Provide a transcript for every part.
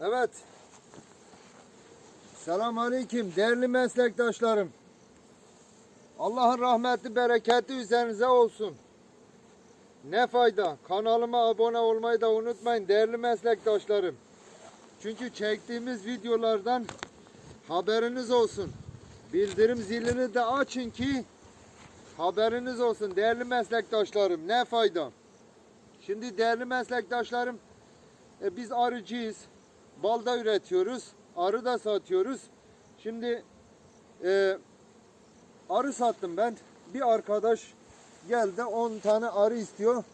Evet. Selam aleyküm değerli meslektaşlarım. Allah'ın rahmeti bereketi üzerinize olsun. Ne fayda? Kanalıma abone olmayı da unutmayın değerli meslektaşlarım. Çünkü çektiğimiz videolardan haberiniz olsun. Bildirim zilini de açın ki haberiniz olsun değerli meslektaşlarım. Ne fayda? Şimdi değerli meslektaşlarım e, biz arıcıyız. Balda üretiyoruz. Arı da satıyoruz. Şimdi e, arı sattım ben. Bir arkadaş geldi 10 tane arı istiyor.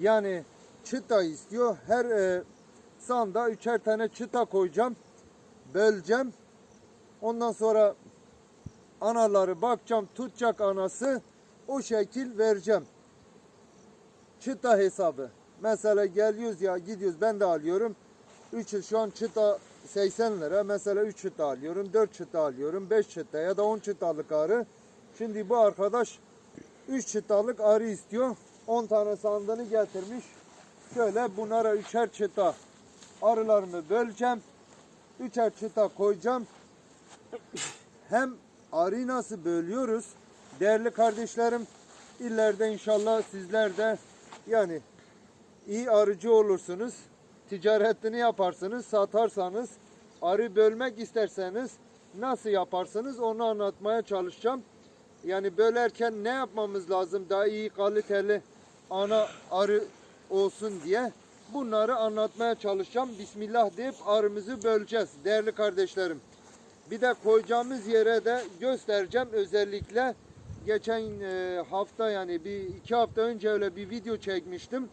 Yani çıta istiyor. Her e, sanda üçer tane çıta koyacağım. Böleceğim. Ondan sonra anaları bakacağım. Tutacak anası. O şekil vereceğim. Çıta hesabı. Mesela geliyoruz ya gidiyoruz ben de alıyorum. 3 yıl şu an çıta 80 lira. Mesela 3 çıta alıyorum, 4 çıta alıyorum, 5 çıta ya da 10 çıtalık arı. Şimdi bu arkadaş 3 çıtalık arı istiyor. 10 tane sandığını getirmiş. Şöyle bunlara üçer çıta arılarımı böleceğim. Üçer çıta koyacağım. Hem arıyı nasıl bölüyoruz? Değerli kardeşlerim, ileride inşallah sizler de yani iyi arıcı olursunuz. Ticaretini yaparsınız, satarsanız, arı bölmek isterseniz nasıl yaparsınız onu anlatmaya çalışacağım. Yani bölerken ne yapmamız lazım daha iyi kaliteli ana arı olsun diye bunları anlatmaya çalışacağım. Bismillah deyip arımızı böleceğiz değerli kardeşlerim. Bir de koyacağımız yere de göstereceğim özellikle. Geçen e, hafta yani bir iki hafta önce öyle bir video çekmiştim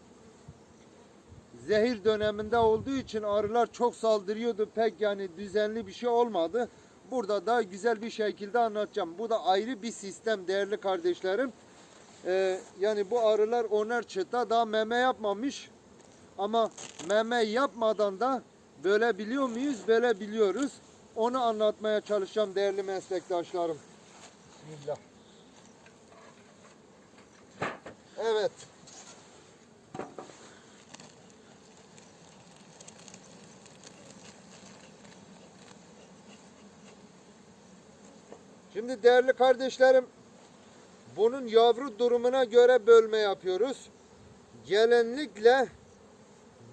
zehir döneminde olduğu için arılar çok saldırıyordu. Pek yani düzenli bir şey olmadı. Burada da güzel bir şekilde anlatacağım. Bu da ayrı bir sistem değerli kardeşlerim. Ee, yani bu arılar onar çıta daha meme yapmamış. Ama meme yapmadan da böyle biliyor muyuz? Böyle biliyoruz. Onu anlatmaya çalışacağım değerli meslektaşlarım. Bismillah. Evet. Şimdi değerli kardeşlerim, bunun yavru durumuna göre bölme yapıyoruz. Genellikle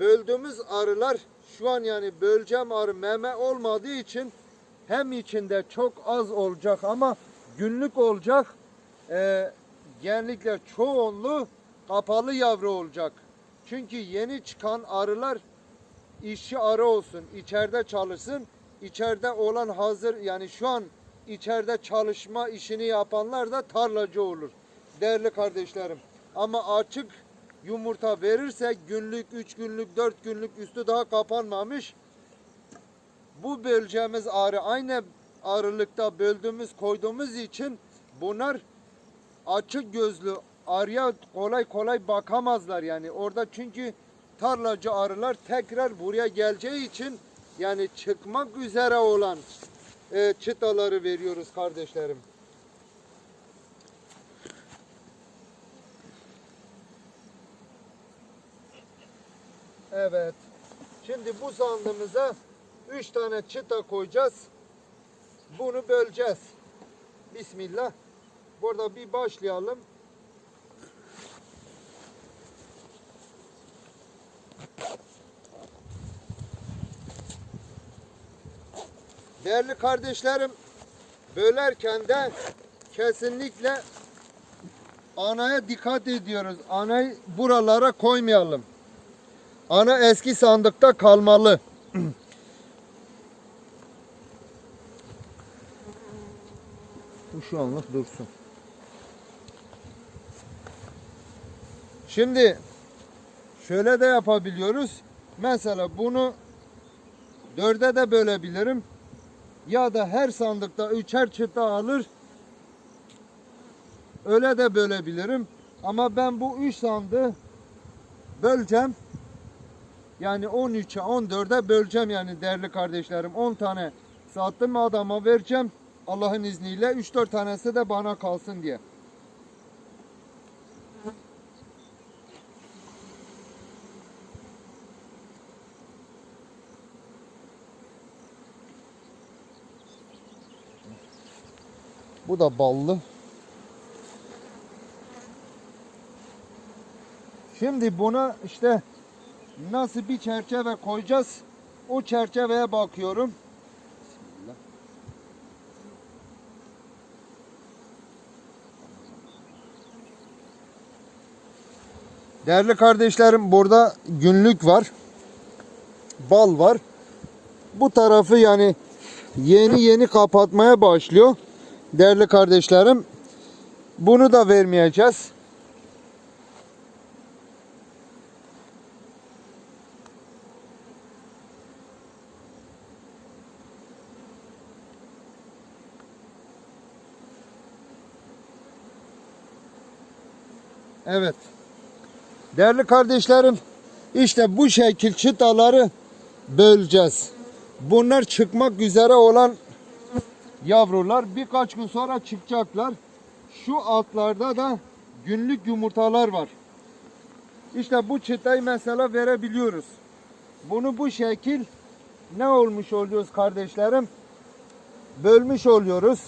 böldüğümüz arılar şu an yani böleceğim arı meme olmadığı için hem içinde çok az olacak ama günlük olacak. Ee, genellikle çoğunluğu kapalı yavru olacak. Çünkü yeni çıkan arılar işçi arı olsun, içeride çalışsın. İçeride olan hazır yani şu an içeride çalışma işini yapanlar da tarlacı olur. Değerli kardeşlerim. Ama açık yumurta verirsek günlük, 3 günlük, 4 günlük üstü daha kapanmamış. Bu böleceğimiz arı aynı arılıkta böldüğümüz koyduğumuz için bunlar açık gözlü arıya kolay kolay bakamazlar yani. Orada çünkü tarlacı arılar tekrar buraya geleceği için yani çıkmak üzere olan e, çıtaları veriyoruz kardeşlerim. Evet. Şimdi bu sandığımıza 3 tane çıta koyacağız. Bunu böleceğiz. Bismillah. Burada bir başlayalım. Değerli kardeşlerim, bölerken de kesinlikle anaya dikkat ediyoruz. Anayı buralara koymayalım. Ana eski sandıkta kalmalı. Bu şu anlık dursun. Şimdi şöyle de yapabiliyoruz. Mesela bunu dörde de bölebilirim ya da her sandıkta üçer çıta alır. Öyle de bölebilirim. Ama ben bu üç sandığı böleceğim. Yani 13'e 14'e böleceğim yani değerli kardeşlerim. 10 tane sattım adama vereceğim. Allah'ın izniyle 3-4 tanesi de bana kalsın diye. Bu da ballı. Şimdi buna işte nasıl bir çerçeve koyacağız? O çerçeveye bakıyorum. Değerli kardeşlerim burada günlük var. Bal var. Bu tarafı yani yeni yeni kapatmaya başlıyor. Değerli kardeşlerim bunu da vermeyeceğiz. Evet. Değerli kardeşlerim, işte bu şekil çıtaları böleceğiz. Bunlar çıkmak üzere olan yavrular birkaç gün sonra çıkacaklar. Şu altlarda da günlük yumurtalar var. İşte bu çıtayı mesela verebiliyoruz. Bunu bu şekil ne olmuş oluyoruz kardeşlerim? Bölmüş oluyoruz.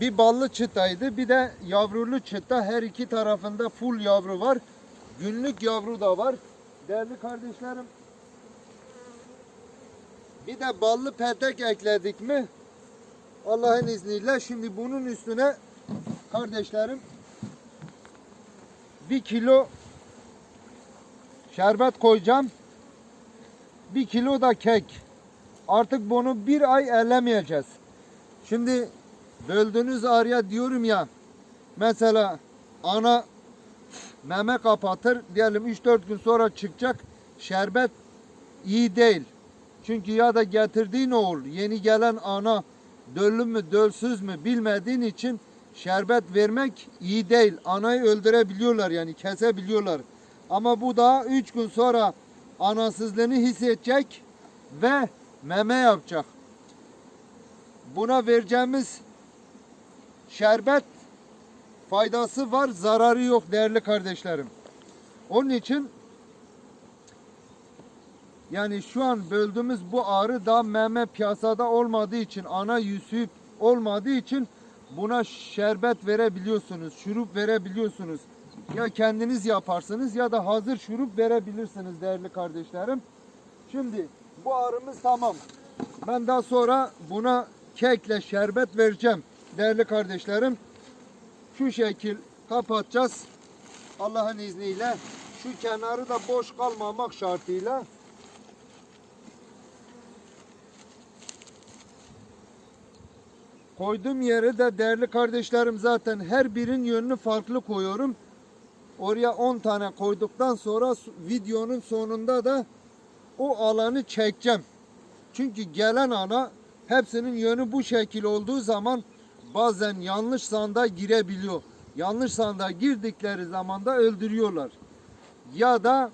Bir ballı çıtaydı bir de yavrulu çıta her iki tarafında full yavru var. Günlük yavru da var. Değerli kardeşlerim bir de ballı petek ekledik mi Allah'ın izniyle şimdi bunun üstüne kardeşlerim bir kilo şerbet koyacağım. Bir kilo da kek. Artık bunu bir ay ellemeyeceğiz. Şimdi böldüğünüz araya diyorum ya mesela ana meme kapatır diyelim 3-4 gün sonra çıkacak şerbet iyi değil. Çünkü ya da getirdiğin oğul yeni gelen ana döllü mü dölsüz mü bilmediğin için şerbet vermek iyi değil. Anayı öldürebiliyorlar yani kesebiliyorlar. Ama bu da 3 gün sonra anasızlığını hissedecek ve meme yapacak. Buna vereceğimiz şerbet faydası var, zararı yok değerli kardeşlerim. Onun için yani şu an böldüğümüz bu ağrı da meme piyasada olmadığı için, ana yüzü olmadığı için buna şerbet verebiliyorsunuz, şurup verebiliyorsunuz. Ya kendiniz yaparsınız ya da hazır şurup verebilirsiniz değerli kardeşlerim. Şimdi bu ağrımız tamam. Ben daha sonra buna kekle şerbet vereceğim değerli kardeşlerim. Şu şekil kapatacağız. Allah'ın izniyle şu kenarı da boş kalmamak şartıyla Koyduğum yeri de değerli kardeşlerim zaten her birin yönünü farklı koyuyorum. Oraya 10 tane koyduktan sonra videonun sonunda da o alanı çekeceğim. Çünkü gelen ana hepsinin yönü bu şekil olduğu zaman bazen yanlış sanda girebiliyor. Yanlış sanda girdikleri zaman da öldürüyorlar. Ya da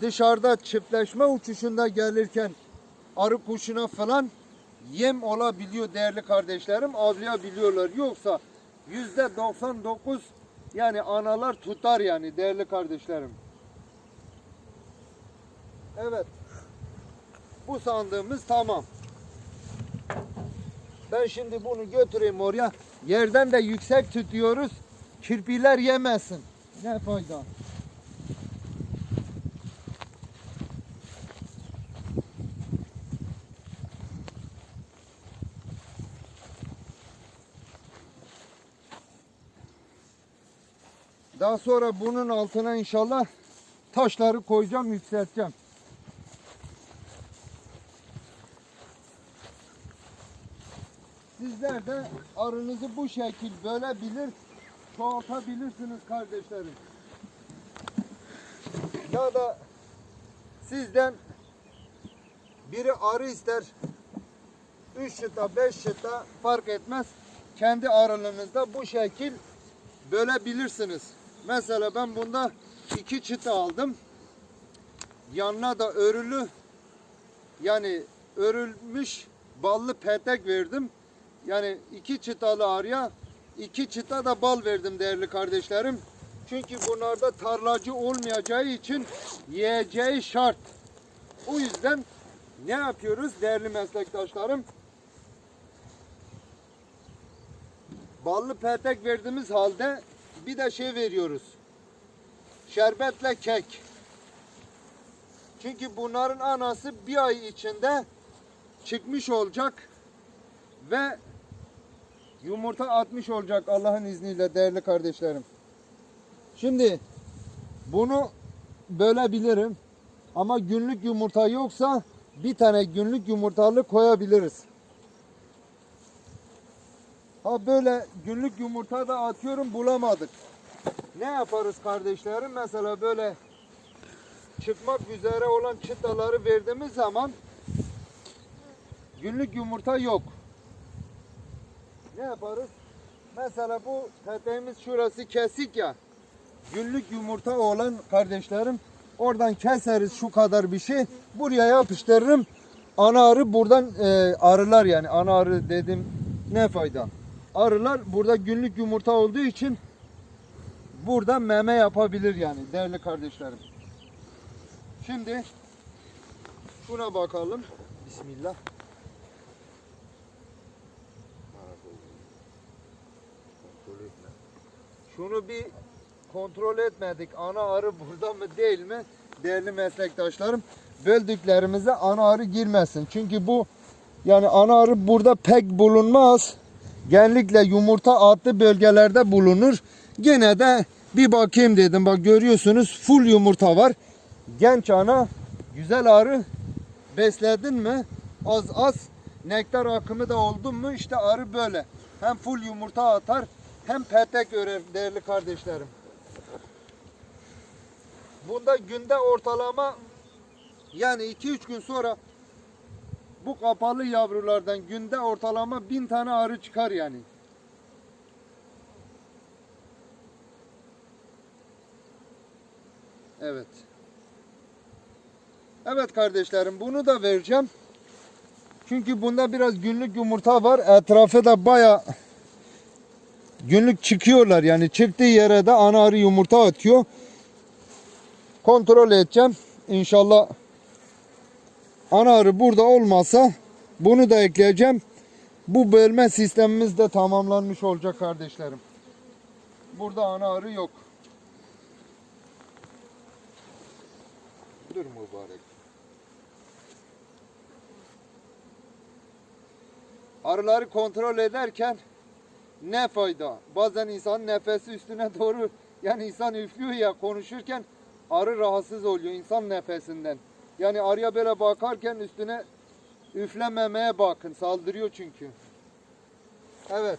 dışarıda çiftleşme uçuşunda gelirken arı kuşuna falan yem olabiliyor değerli kardeşlerim avlayabiliyorlar. Yoksa yüzde 99 yani analar tutar yani değerli kardeşlerim. Evet. Bu sandığımız tamam. Ben şimdi bunu götüreyim oraya. Yerden de yüksek tutuyoruz. Kirpiler yemesin. Ne fayda. Daha sonra bunun altına inşallah taşları koyacağım, yükselteceğim. Sizler de arınızı bu şekil bölebilir, çoğaltabilirsiniz kardeşlerim. Ya da sizden biri arı ister, 3 çıta, 5 çıta fark etmez. Kendi aralığınızda bu şekil bölebilirsiniz. Mesela ben bunda iki çıta aldım. Yanına da örülü yani örülmüş ballı petek verdim. Yani iki çıtalı arıya iki çıta da bal verdim değerli kardeşlerim. Çünkü bunlarda tarlacı olmayacağı için yiyeceği şart. O yüzden ne yapıyoruz değerli meslektaşlarım? Ballı petek verdiğimiz halde bir de şey veriyoruz. Şerbetle kek. Çünkü bunların anası bir ay içinde çıkmış olacak ve yumurta atmış olacak Allah'ın izniyle değerli kardeşlerim. Şimdi bunu bölebilirim ama günlük yumurta yoksa bir tane günlük yumurtalı koyabiliriz. Ha böyle günlük yumurta da atıyorum bulamadık. Ne yaparız kardeşlerim? Mesela böyle çıkmak üzere olan çıtaları verdiğimiz zaman günlük yumurta yok. Ne yaparız? Mesela bu peteğimiz şurası kesik ya. Günlük yumurta olan kardeşlerim oradan keseriz şu kadar bir şey. Buraya yapıştırırım. Ana arı buradan e, arılar yani ana arı dedim ne fayda. Arılar burada günlük yumurta olduğu için burada meme yapabilir yani değerli kardeşlerim. Şimdi şuna bakalım. Bismillah. Şunu bir kontrol etmedik. Ana arı burada mı değil mi? Değerli meslektaşlarım. Böldüklerimize ana arı girmesin. Çünkü bu yani ana arı burada pek bulunmaz. Genellikle yumurta atlı bölgelerde bulunur. Gene de bir bakayım dedim. Bak görüyorsunuz full yumurta var. Genç ana güzel arı besledin mi az az nektar akımı da oldu mu işte arı böyle. Hem full yumurta atar hem petek örer değerli kardeşlerim. Bunda günde ortalama yani 2-3 gün sonra bu kapalı yavrulardan günde ortalama bin tane arı çıkar yani. Evet. Evet kardeşlerim bunu da vereceğim. Çünkü bunda biraz günlük yumurta var. Etrafı da baya günlük çıkıyorlar. Yani çıktığı yere de ana arı yumurta atıyor. Kontrol edeceğim. İnşallah ana arı burada olmasa bunu da ekleyeceğim. Bu bölme sistemimiz de tamamlanmış olacak kardeşlerim. Burada ana arı yok. Dur mübarek. Arıları kontrol ederken ne fayda? Bazen insan nefesi üstüne doğru yani insan üflüyor ya konuşurken arı rahatsız oluyor insan nefesinden. Yani arıya böyle bakarken üstüne üflememeye bakın. Saldırıyor çünkü. Evet.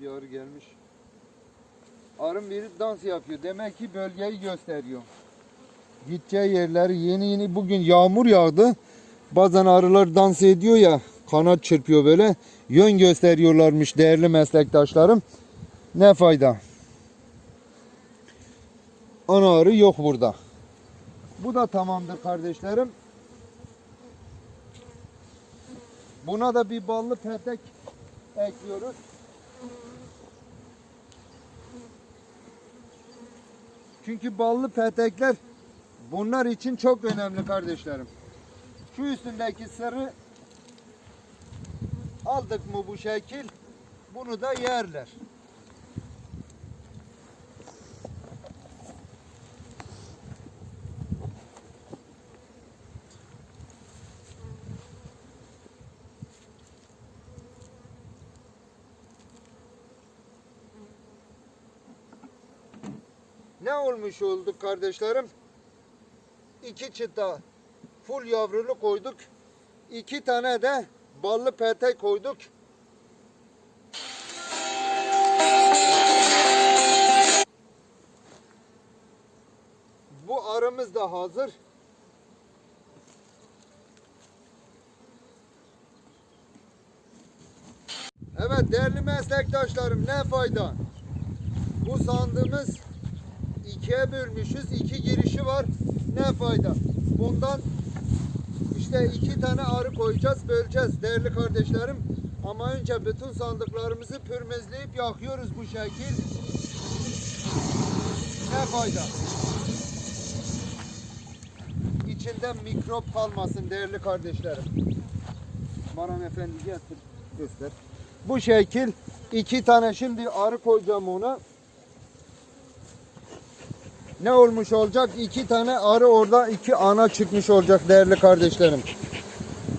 Bir arı gelmiş. Arın biri dans yapıyor. Demek ki bölgeyi gösteriyor. Gideceği yerleri yeni yeni bugün yağmur yağdı. Bazen arılar dans ediyor ya kanat çırpıyor böyle. Yön gösteriyorlarmış değerli meslektaşlarım. Ne fayda. Ana arı yok burada. Bu da tamamdır kardeşlerim. Buna da bir ballı petek ekliyoruz. Çünkü ballı petekler bunlar için çok önemli kardeşlerim. Şu üstündeki sarı aldık mı bu şekil bunu da yerler. Ne olmuş olduk kardeşlerim? İki çıta full yavrulu koyduk. İki tane de ballı petek koyduk. Bu arımız da hazır. Evet değerli meslektaşlarım ne fayda? Bu sandığımız ikiye bölmüşüz. iki girişi var. Ne fayda? Bundan işte iki tane arı koyacağız, böleceğiz değerli kardeşlerim. Ama önce bütün sandıklarımızı pürmezleyip yakıyoruz bu şekil. Ne fayda? İçinde mikrop kalmasın değerli kardeşlerim. Baran Efendi getir göster. Bu şekil iki tane şimdi arı koyacağım ona. Ne olmuş olacak? İki tane arı orada iki ana çıkmış olacak değerli kardeşlerim.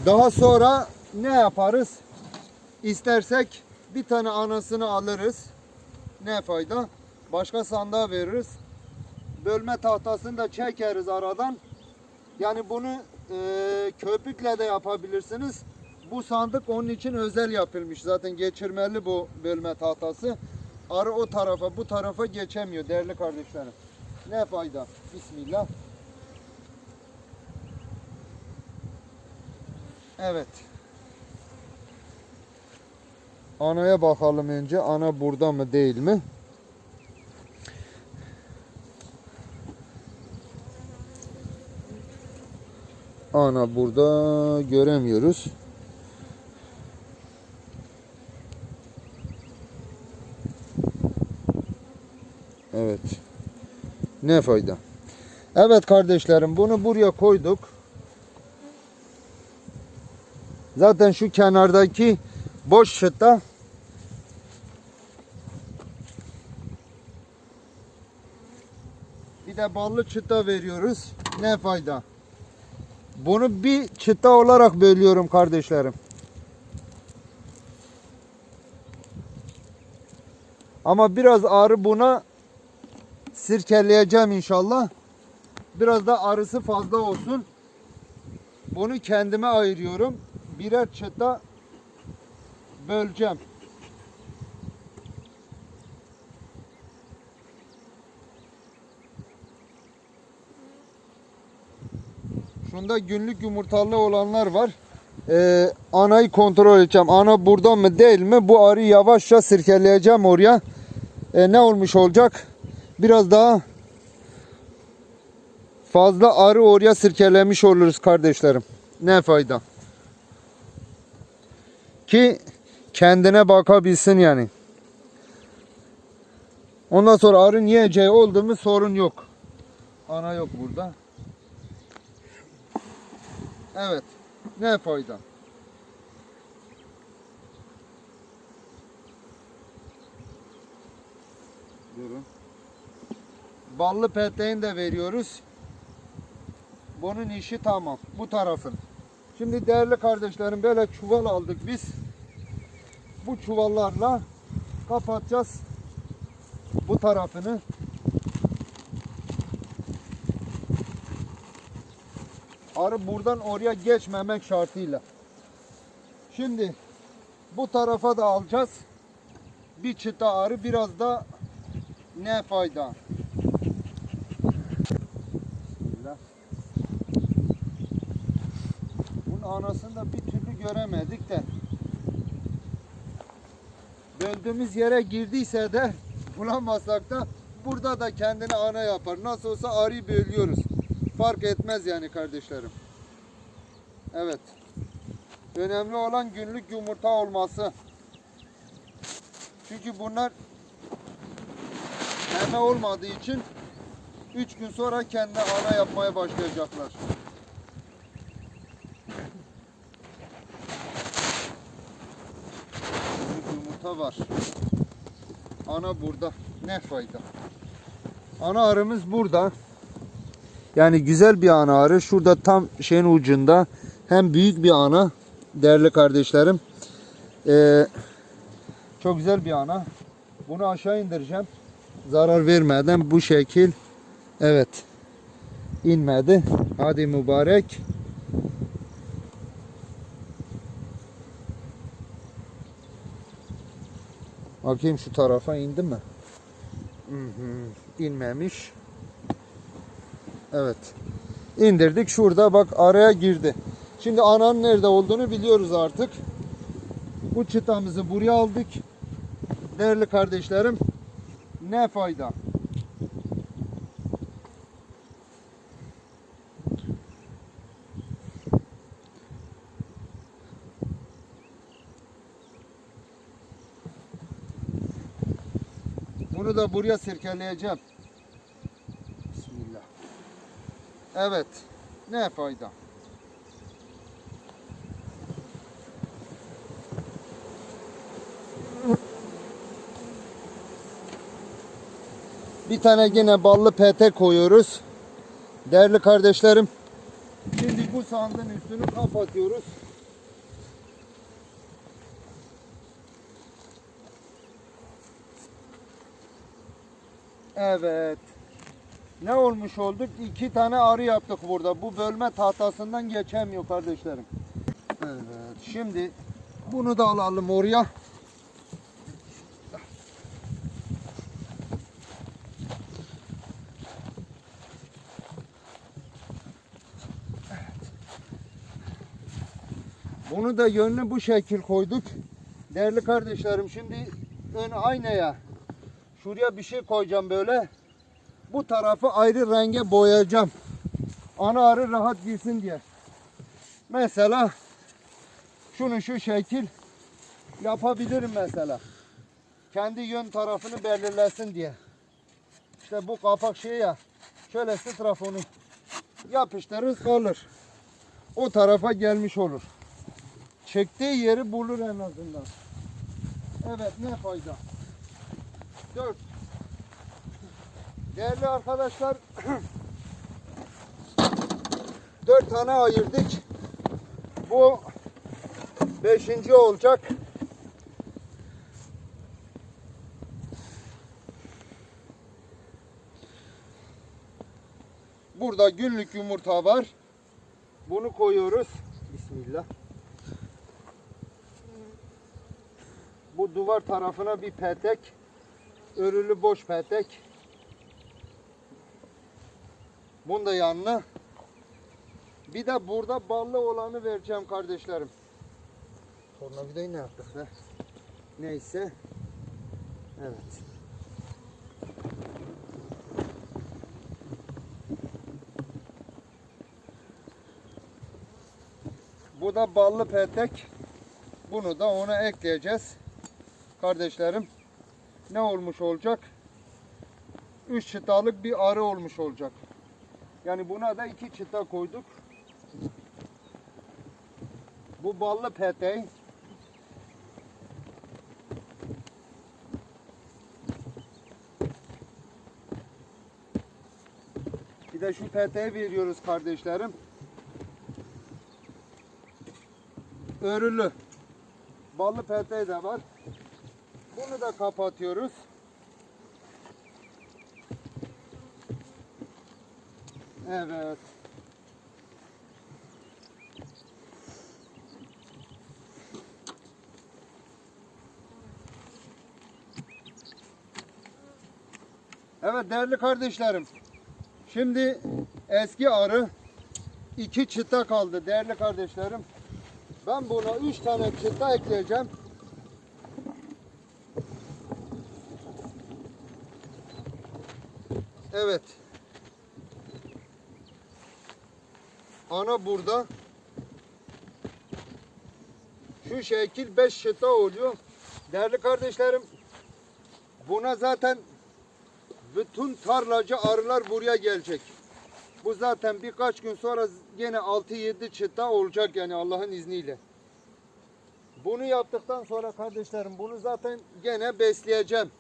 Daha sonra ne yaparız? İstersek bir tane anasını alırız. Ne fayda? Başka sandığa veririz. Bölme tahtasını da çekeriz aradan. Yani bunu e, köpükle de yapabilirsiniz. Bu sandık onun için özel yapılmış. Zaten geçirmeli bu bölme tahtası. Arı o tarafa bu tarafa geçemiyor değerli kardeşlerim. Ne fayda? Bismillah. Evet. Anaya bakalım önce. Ana burada mı değil mi? Ana burada göremiyoruz. Evet. Ne fayda? Evet kardeşlerim bunu buraya koyduk. Zaten şu kenardaki boş çıta bir de ballı çıta veriyoruz. Ne fayda? Bunu bir çıta olarak bölüyorum kardeşlerim. Ama biraz ağrı buna sirkeleyeceğim inşallah. Biraz da arısı fazla olsun. Bunu kendime ayırıyorum. Birer çıta böleceğim. Şunda günlük yumurtalı olanlar var. Ee, anayı kontrol edeceğim. Ana burada mı değil mi? Bu arıyı yavaşça sirkeleyeceğim oraya. Ee, ne olmuş olacak? Biraz daha fazla arı oraya sirkelemiş oluruz kardeşlerim. Ne fayda? Ki kendine bakabilsin yani. Ondan sonra arı yiyeceği oldu mu sorun yok. Ana yok burada. Evet. Ne fayda? Ballı peteğini de veriyoruz. Bunun işi tamam. Bu tarafın. Şimdi değerli kardeşlerim böyle çuval aldık biz. Bu çuvallarla kapatacağız bu tarafını. Arı buradan oraya geçmemek şartıyla. Şimdi bu tarafa da alacağız. Bir çıta arı biraz da ne fayda. Bismillah. Bunun anasını da bir türlü göremedik de. Böldüğümüz yere girdiyse de bulamazsak da burada da kendini ana yapar. Nasıl olsa arıyı bölüyoruz. Fark etmez yani kardeşlerim. Evet. Önemli olan günlük yumurta olması. Çünkü bunlar eme olmadığı için 3 gün sonra kendi ana yapmaya başlayacaklar. Günlük yumurta var. Ana burada. Ne fayda? Ana arımız burada. Yani güzel bir ana arı. Şurada tam şeyin ucunda. Hem büyük bir ana. Değerli kardeşlerim. Ee, çok güzel bir ana. Bunu aşağı indireceğim. Zarar vermeden bu şekil. Evet. inmedi. Hadi mübarek. Bakayım şu tarafa indi mi? Hı hı, inmemiş. Evet. İndirdik. Şurada bak araya girdi. Şimdi ananın nerede olduğunu biliyoruz artık. Bu çıtamızı buraya aldık. Değerli kardeşlerim. Ne fayda? Bunu da buraya sirkeleyeceğim. Bismillah. Evet. Ne fayda? Bir tane yine ballı pete koyuyoruz. Değerli kardeşlerim. Şimdi bu sandığın üstünü kapatıyoruz. Evet. Ne olmuş olduk? İki tane arı yaptık burada. Bu bölme tahtasından geçemiyor kardeşlerim. Evet. Şimdi bunu da alalım oraya. Bunu da yönünü bu şekil koyduk. Değerli kardeşlerim şimdi ön aynaya şuraya bir şey koyacağım böyle. Bu tarafı ayrı renge boyayacağım. Ana arı rahat girsin diye. Mesela şunu şu şekil yapabilirim mesela. Kendi yön tarafını belirlesin diye. İşte bu kapak şey ya. Şöyle strafonu yapıştırırız kalır. O tarafa gelmiş olur. Çektiği yeri bulur en azından. Evet ne fayda. 4. Değerli arkadaşlar 4 tane ayırdık. Bu 5. olacak. Burada günlük yumurta var. Bunu koyuyoruz. Bismillah. Bu duvar tarafına bir petek. Örülü boş petek. Bunu da yanına. Bir de burada ballı olanı vereceğim kardeşlerim. Tornavidayı ne yaptık be? Neyse. Evet. Bu da ballı petek. Bunu da ona ekleyeceğiz. Kardeşlerim. Ne olmuş olacak? 3 çıtalık bir arı olmuş olacak. Yani buna da iki çıta koyduk. Bu ballı peteği Bir de şu peteği veriyoruz kardeşlerim. Örülü. Ballı peteği de var. Bunu da kapatıyoruz. Evet. Evet değerli kardeşlerim. Şimdi eski arı iki çıta kaldı değerli kardeşlerim. Ben buna üç tane çıta ekleyeceğim. Evet. Ana burada. Şu şekil 5 çıta oluyor. Değerli kardeşlerim, buna zaten bütün tarlacı arılar buraya gelecek. Bu zaten birkaç gün sonra gene 6-7 çıta olacak yani Allah'ın izniyle. Bunu yaptıktan sonra kardeşlerim bunu zaten gene besleyeceğim.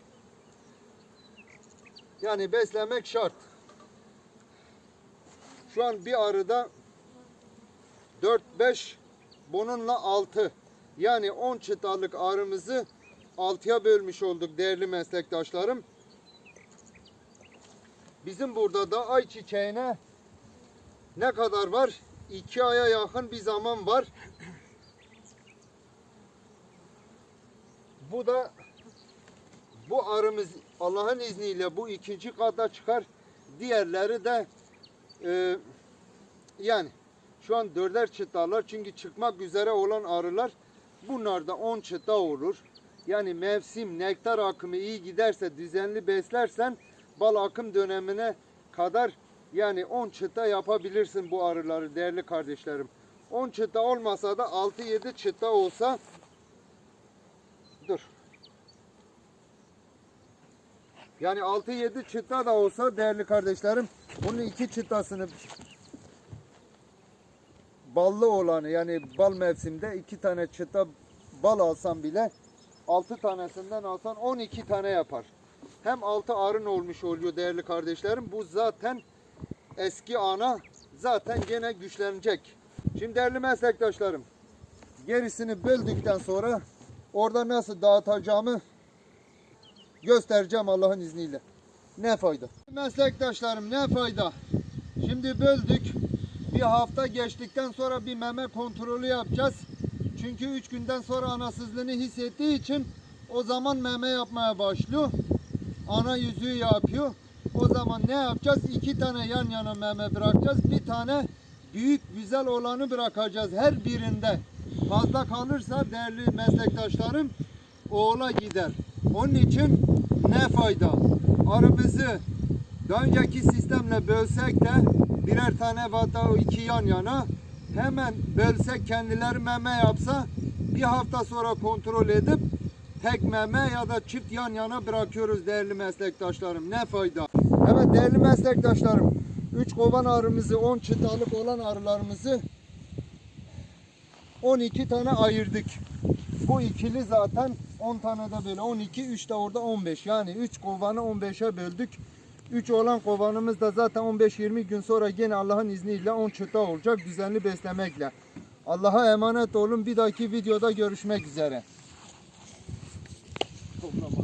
Yani beslemek şart. Şu an bir arıda 4-5 bununla 6 yani 10 çıtalık arımızı 6'ya bölmüş olduk değerli meslektaşlarım. Bizim burada da ay çiçeğine ne kadar var? 2 aya yakın bir zaman var. Bu da bu arımız Allah'ın izniyle bu ikinci kata çıkar. Diğerleri de e, yani şu an dörder çıtalar çünkü çıkmak üzere olan arılar bunlar da 10 çıta olur. Yani mevsim nektar akımı iyi giderse düzenli beslersen bal akım dönemine kadar yani 10 çıta yapabilirsin bu arıları değerli kardeşlerim. 10 çıta olmasa da 6-7 çıta olsa Yani 6-7 çıta da olsa değerli kardeşlerim bunun iki çıtasını ballı olanı yani bal mevsiminde iki tane çıta bal alsam bile 6 tanesinden alsan 12 tane yapar. Hem 6 arın olmuş oluyor değerli kardeşlerim. Bu zaten eski ana zaten gene güçlenecek. Şimdi değerli meslektaşlarım gerisini böldükten sonra orada nasıl dağıtacağımı göstereceğim Allah'ın izniyle. Ne fayda? Meslektaşlarım ne fayda? Şimdi böldük. Bir hafta geçtikten sonra bir meme kontrolü yapacağız. Çünkü 3 günden sonra anasızlığını hissettiği için o zaman meme yapmaya başlıyor. Ana yüzüğü yapıyor. O zaman ne yapacağız? İki tane yan yana meme bırakacağız. Bir tane büyük güzel olanı bırakacağız her birinde. Fazla kalırsa değerli meslektaşlarım oğula gider. Onun için ne fayda? Arımızı daha önceki sistemle bölsek de birer tane vata iki yan yana hemen bölsek kendileri meme yapsa bir hafta sonra kontrol edip tek meme ya da çift yan yana bırakıyoruz değerli meslektaşlarım. Ne fayda? Evet değerli meslektaşlarım 3 kovan arımızı 10 çıtalık olan arılarımızı 12 tane ayırdık. Bu ikili zaten 10 tane de böyle 12, 3 de orada 15. Yani 3 kovanı 15'e böldük. 3 olan kovanımız da zaten 15-20 gün sonra yine Allah'ın izniyle 10 çıta olacak düzenli beslemekle. Allah'a emanet olun. Bir dahaki videoda görüşmek üzere. Toplama.